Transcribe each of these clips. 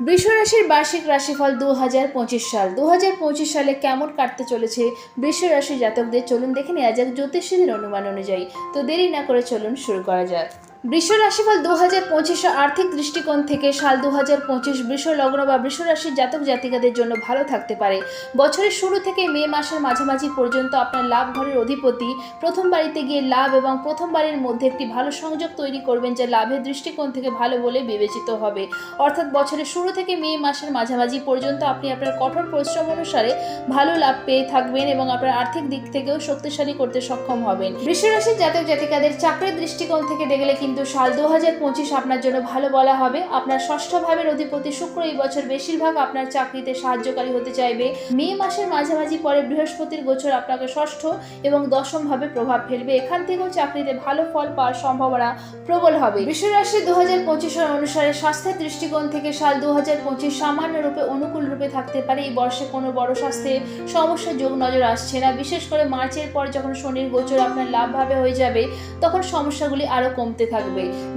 বৃষরাশির বার্ষিক রাশিফল দু হাজার পঁচিশ সাল। দু হাজার পঁচিশ সালে কেমন কাটতে চলেছে বৃষরাশি জাতকদের? চলুন দেখে নেওয়া যাক জ্যোতিষীদের অনুমান অনুযায়ী। তো দেরি না করে চলুন শুরু করা যাক। বৃষ রাশিফল দু হাজার পঁচিশে আর্থিক দৃষ্টিকোণ থেকে সাল দু হাজার পঁচিশ বৃষ লগ্ন বা বৃষ রাশির জাতক জাতিকাদের জন্য ভালো থাকতে পারে। বছরের শুরু থেকে মে মাসের মাঝামাঝি পর্যন্ত আপনার লাভ ঘরের অধিপতি, প্রথম বাড়িতে গিয়ে লাভ এবং প্রথম বাড়ির মধ্যে একটি ভালো সংযোগ তৈরি করবেন যা লাভের দৃষ্টিকোণ থেকে ভালো বলে বিবেচিত হবে। অর্থাৎ বছরের শুরু থেকে মে মাসের মাঝামাঝি পর্যন্ত আপনি আপনার কঠোর পরিশ্রম অনুসারে ভালো লাভ পেয়ে থাকবেন এবং আপনার আর্থিক দিক থেকেও শক্তিশালী করতে সক্ষম হবেন। বৃষরাশির জাতক জাতিকাদের চাকরির দৃষ্টিকোণ থেকে দেখলে কিন্তু সাল দু হাজার পঁচিশ আপনার জন্য ভালো বলা হবে। আপনার ষষ্ঠ ভাবের অধিপতি শুক্র এই বছর বেশিরভাগ আপনার চাকরিতে সাহায্যকারী হতে চাইবে। মে মাসের মাঝামাঝি পরে বৃহস্পতির গোচর আপনাকে ষষ্ঠ এবং দশম ভাবে প্রভাব ফেলবে। এখান থেকেও চাকরিতে ভালো ফল পাওয়ার সম্ভাবনা প্রবল হবে। বিশ্বরাশি দু হাজার পঁচিশের অনুসারে স্বাস্থ্যের দৃষ্টিকোণ থেকে সাল দু হাজার পঁচিশ সামান্য রূপে অনুকূল রূপে থাকতে পারে। এই বর্ষে কোনো বড় স্বাস্থ্যে সমস্যা যোগ নজর আসছে না। বিশেষ করে মার্চের পর যখন শনির গোচর আপনার লাভভাবে হয়ে যাবে, তখন সমস্যাগুলি আরও কমতে থাকবে।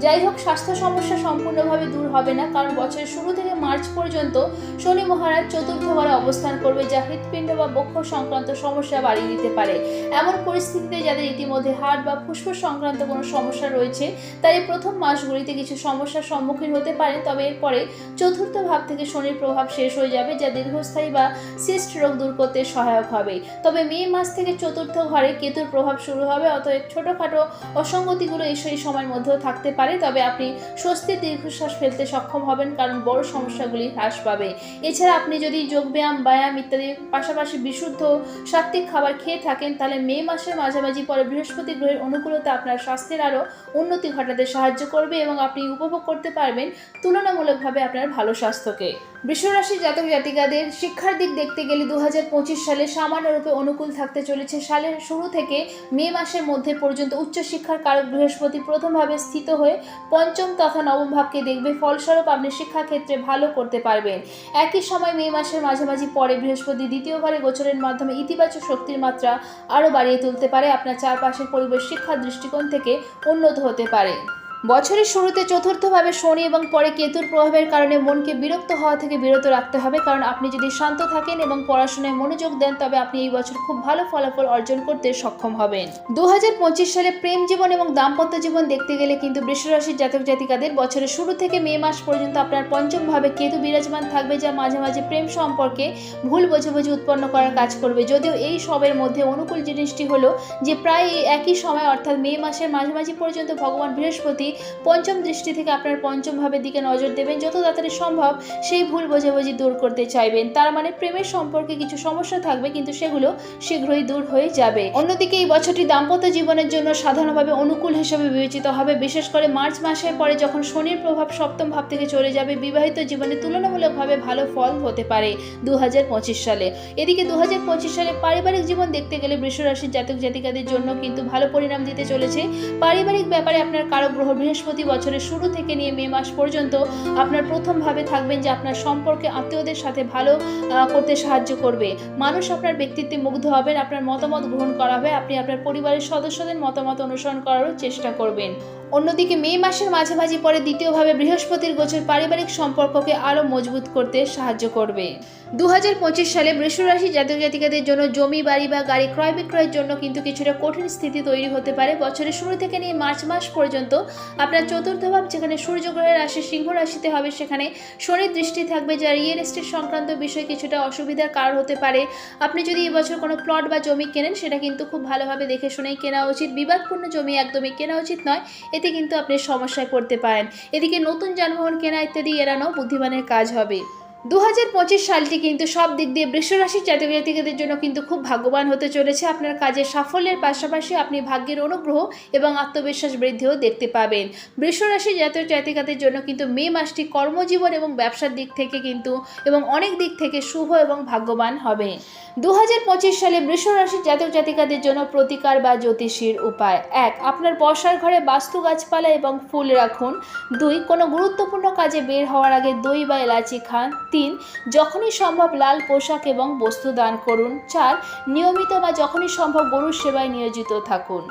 যাই হোক, স্বাস্থ্য সমস্যা সম্পূর্ণভাবে দূর হবে না, কারণ বছরের শুরু থেকে মার্চ পর্যন্ত শনি মহারাজ চতুর্থ ঘরে অবস্থান করবে, যা হৃৎপিণ্ড বা বক্ষ সংক্রান্ত সমস্যা বাড়িয়ে দিতে পারে। এমন পরিস্থিতিতে যাদের ইতিমধ্যে হার্ট বা ফুসফুস সংক্রান্ত কোনো সমস্যা রয়েছে তার এই প্রথম মাসগুলিতে কিছু সমস্যার সম্মুখীন হতে পারে, তবে এরপরে চতুর্থ ভাব থেকে শনির প্রভাব শেষ হয়ে যাবে, যা দীর্ঘস্থায়ী বা সিস্ট রোগ দূর করতে সহায়ক হবে। তবে মে মাস থেকে চতুর্থ ঘরে কেতুর প্রভাব শুরু হবে, অতএব ছোটোখাটো অসঙ্গতিগুলো এই সময়ের মধ্যেও থাকতে পারে, তবে আপনি স্বস্তির দীর্ঘশ্বাস ফেলতে সক্ষম হবেন কারণ বড় সমস্যাগুলি হ্রাস পাবে। এছাড়া আপনি যদি যোগব্যায়াম, ব্যায়াম ইত্যাদির পাশাপাশি বিশুদ্ধ সাত্বিক খাবার খেয়ে থাকেন, তাহলে মে মাসের মাঝামাঝি পরে বৃহস্পতি গ্রহের অনুকূলতা আপনার স্বাস্থ্যের আরও উন্নতি ঘটাতে সাহায্য করবে এবং আপনি উপভোগ করতে পারবেন তুলনামূলকভাবে আপনার ভালো স্বাস্থ্যকে। বৃষরাশির জাতক জাতিকাদের শিক্ষার দিক দেখতে গেলে দু হাজার পঁচিশ সালে সামান্যরূপে অনুকূল থাকতে চলেছে। সালের শুরু থেকে মে মাসের মধ্যে পর্যন্ত উচ্চশিক্ষার কারক বৃহস্পতি প্রথমভাবে স্থিত হয়ে পঞ্চম তথা নবম ভাবকে দেখবে। ফলস্বরূপ আপনি শিক্ষাক্ষেত্রে ভালো করতে পারবেন। একই সময় মে মাসের মাঝামাঝি পরে বৃহস্পতি দ্বিতীয় ঘরে গোচরের মাধ্যমে ইতিবাচক শক্তির মাত্রা আরও বাড়িয়ে তুলতে পারে। আপনার চারপাশের পরিবেশ শিক্ষার দৃষ্টিকোণ থেকে উন্নত হতে পারে। বছরের শুরুতে চতুর্থভাবে শনি এবং পরে কেতুর প্রভাবের কারণে মনকে বিরক্ত হওয়া থেকে বিরত রাখতে হবে। কারণ আপনি যদি শান্ত থাকেন এবং পড়াশোনায় মনোযোগ দেন, তবে আপনি এই বছর খুব ভালো ফলাফল অর্জন করতে সক্ষম হবেন। দু হাজার পঁচিশ সালে প্রেম জীবন এবং দাম্পত্য জীবন দেখতে গেলে কিন্তু বৃষরাশির জাতক জাতিকাদের বছরের শুরু থেকে মে মাস পর্যন্ত আপনার পঞ্চমভাবে কেতু বিরাজমান থাকবে, যা মাঝে মাঝে প্রেম সম্পর্কে ভুল বোঝাবুঝি উৎপন্ন করার কাজ করবে। যদিও এই সবের মধ্যে অনুকূল জিনিসটি হলো যে, প্রায় একই সময়, অর্থাৎ মে মাসের মাঝামাঝি পর্যন্ত ভগবান বৃহস্পতি পঞ্চম দৃষ্টি থেকে আপনার পঞ্চম ভাবের দিকে নজর দেবেন। যত তাড়াতাড়ি সম্ভব সেই ভুল বোঝাবুঝি দূর করতে চাইবেন। তার মানে প্রেমের সম্পর্কে কিছু সমস্যা থাকবে, কিন্তু সেগুলো শীঘ্রই দূর হয়ে যাবে। অন্যদিকে এই বছরটি দাম্পত্য জীবনের জন্য সাধারণভাবে অনুকূল হিসেবে বিবেচিত হবে। বিশেষ করে মার্চ মাসের পরে যখন শনির প্রভাব সপ্তম ভাব থেকে চলে যাবে, বিবাহিত জীবনে তুলনামূলকভাবে ভালো ফল হতে পারে দু হাজার পঁচিশ সালে। এদিকে দু হাজার পঁচিশ সালে পারিবারিক জীবন দেখতে গেলে বৃষরাশির জাতক জাতিকাদের জন্য কিন্তু ভালো পরিণাম দিতে চলেছে। পারিবারিক ব্যাপারে আপনার কারও গ্রহ বৃহস্পতি বছরের শুরু থেকে নিয়ে মে মাস পর্যন্ত আপনার প্রথমভাবে থাকবেন যে আপনার সম্পর্কে আত্মীয়দের সাথে ভালো করতে সাহায্য করবে। মানুষ আপনার ব্যক্তিত্বে মুগ্ধ হবেন আপনার মতামত গ্রহণ করা হবে আপনি আপনার পরিবারের সদস্যদের মতামত অনুসরণ করারও চেষ্টা করবেন। অন্যদিকে মে মাসের মাঝামাঝি পরে দ্বিতীয়ভাবে বৃহস্পতির গোচর পারিবারিক সম্পর্ককে আরও মজবুত করতে সাহায্য করবে। দু হাজার পঁচিশ সালে বৃষরাশি জাতক জাতিকাদের জন্য জমি, বাড়ি বা গাড়ি ক্রয় বিক্রয়ের জন্য কিন্তু কিছুটা কঠিন স্থিতি তৈরি হতে পারে। বছরের শুরু থেকে নিয়ে মার্চ মাস পর্যন্ত আপনার চতুর্থ ভাব, যেখানে সূর্যগ্রহের রাশি, সিংহ রাশিতে হবে, সেখানে শনির দৃষ্টি থাকবে যা রিয়েল এস্টেট সংক্রান্ত বিষয়ে কিছুটা অসুবিধার কারণ হতে পারে। আপনি যদি এবছর কোনো প্লট বা জমি কেনেন, সেটা কিন্তু খুব ভালোভাবে দেখে শুনেই কেনা উচিত। বিবাদপূর্ণ জমি একদমই কেনা উচিত নয়। এতে কিন্তু আপনি সমস্যায় পড়তে পারেন। এদিকে নতুন যানবাহন কেনা ইত্যাদি এড়ানো বুদ্ধিমানের কাজ হবে। দু হাজার পঁচিশ সালটি কিন্তু সব দিক দিয়ে বৃষরাশির জাতক জাতিকাদের জন্য কিন্তু খুব ভাগ্যবান হতে চলেছে। আপনার কাজের সাফল্যের পাশাপাশি আপনি ভাগ্যের অনুগ্রহ এবং আত্মবিশ্বাস বৃদ্ধিও দেখতে পাবেন। বৃষরাশির জাতক জাতিকাদের জন্য কিন্তু মে মাসটি কর্মজীবন এবং ব্যবসার দিক থেকে কিন্তু এবং অনেক দিক থেকে শুভ এবং ভাগ্যবান হবে। দু হাজার পঁচিশ সালে বৃষরাশির জাতক জাতিকাদের জন্য প্রতিকার বা জ্যোতিষীর উপায়। এক, আপনার বসার ঘরে বাস্তু গাছপালা এবং ফুল রাখুন। দুই, কোনো গুরুত্বপূর্ণ কাজে বের হওয়ার আগে দই বা এলাচি খান। তিন যখনই সম্ভব লাল পোশাক এবং বস্তু দান করুন। চার, নিয়মিত বা যখনই সম্ভব গরুর সেবায় নিয়োজিত থাকুন।